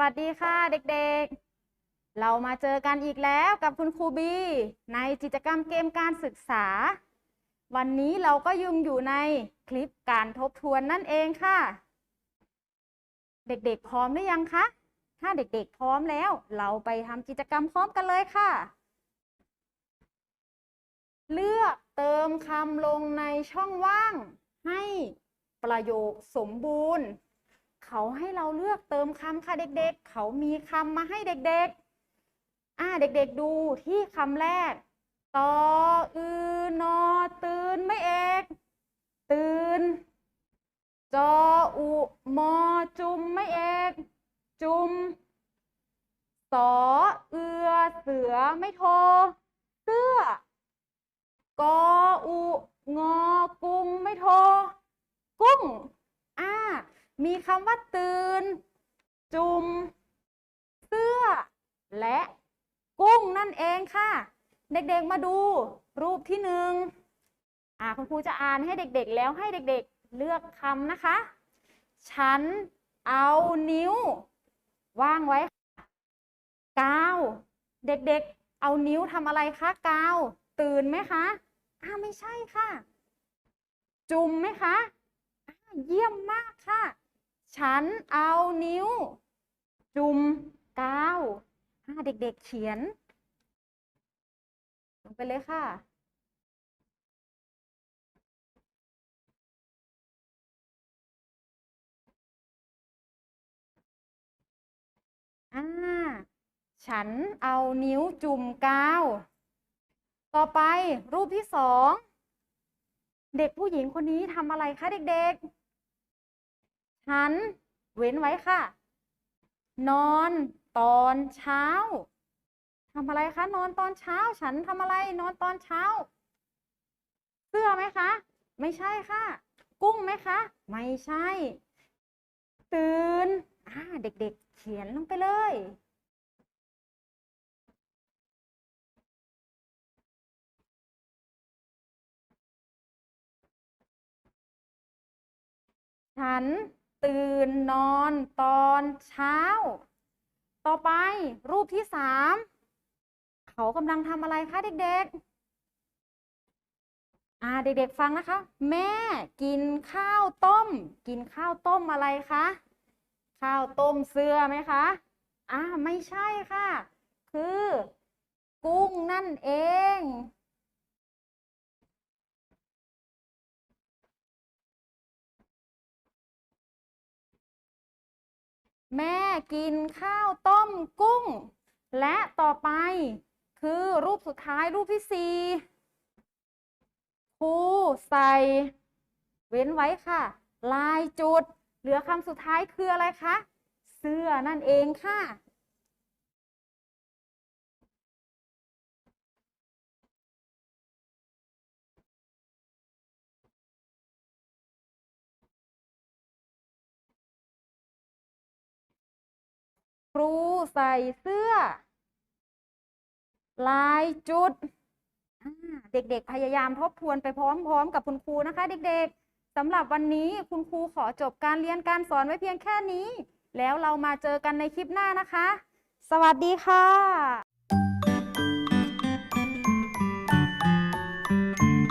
วัสดีค่ะเด็กๆ เรามาเจอกันอีกแล้วกับคุณครูบี ในกิจกรรมเกมการศึกษา วันนี้เราก็ยังอยู่ในคลิปการทบทวนนั่นเองค่ะ เด็กๆ พร้อมหรือยังคะ ถ้าเด็กๆ พร้อมแล้ว เราไปทำกิจกรรมพร้อมกันเลยค่ะ เลือกเติมคำลงในช่องว่าง ให้ประโยคสมบูรณ์ เขาให้เราเลือกเติมคำค่ะเด็กๆ เขามีคำมาให้เด็กๆ อ่าเด็กๆดูที่คำแรกตออือนอตื่นไม่เอกตื่นจออุมอจุมไม่เอกจุมสอเอือเสือไม่โท เสื้อ กออุงอกุ้งไม่โท กุ้ง อ่า มีคำว่าตื่น จุมเสื้อ และกุ้งนั่นเองค่ะ เด็กๆมาดูรูปที่หนึ่งอ่าคุณครูจะอ่านให้เด็กๆ แล้วให้เด็กๆเลือกคำนะคะ ฉันเอานิ้ววางไว้ค่ะกาวเด็กๆ เอานิ้วทำอะไรคะกาว ตื่นไหมคะอ่าไม่ใช่ค่ะ จุมไหมคะเยี่ยมมากค่ะ ฉันเอานิ้ว จุ่มกาวอ่าเด็กๆเขียน ลงไปเลยค่ะ อ่า ฉันเอานิ้วจุ่มกาว ต่อไปรูปที่สอง เด็กผู้หญิงคนนี้ทำอะไรคะเด็กๆ ฉัน เว้นไว้ค่ะ นอนตอนเช้าทำอะไรคะ นอนตอนเช้า ฉันทำอะไร นอนตอนเช้า เสื้อไหมคะ ไม่ใช่ค่ะ กุ้งไหมคะ ไม่ใช่ ตื่นอ่าเด็กๆ เขียนลงไปเลยฉัน ตื่นนอนตอนเช้า ต่อไปรูปที่สามเขากำลังทำอะไรคะเด็กๆ อ่าเด็กๆฟังนะคะ แม่กินข้าวต้ม กินข้าวต้มอะไรคะข้าวต้มเสื้อไหมคะอ่าไม่ใช่ค่ะ คือ กุ้งนั่นเอง แม่กินข้าวต้มกุ้ง และต่อไปคือรูปสุดท้ายรูปที่สี่ครูใส่ เว้นไว้ค่ะ ลายจุด เหลือคำสุดท้ายคืออะไรคะ เสื้อนั่นเองค่ะ ครูใส่เสื้อ ลายจุด เด็กๆ พยายามทบทวนไปพร้อมๆ กับคุณครูนะคะ เด็กๆสำหรับวันนี้คุณครูขอจบการเรียนการสอนไว้เพียงแค่นี้ แล้วเรามาเจอกันในคลิปหน้านะคะ สวัสดีค่ะ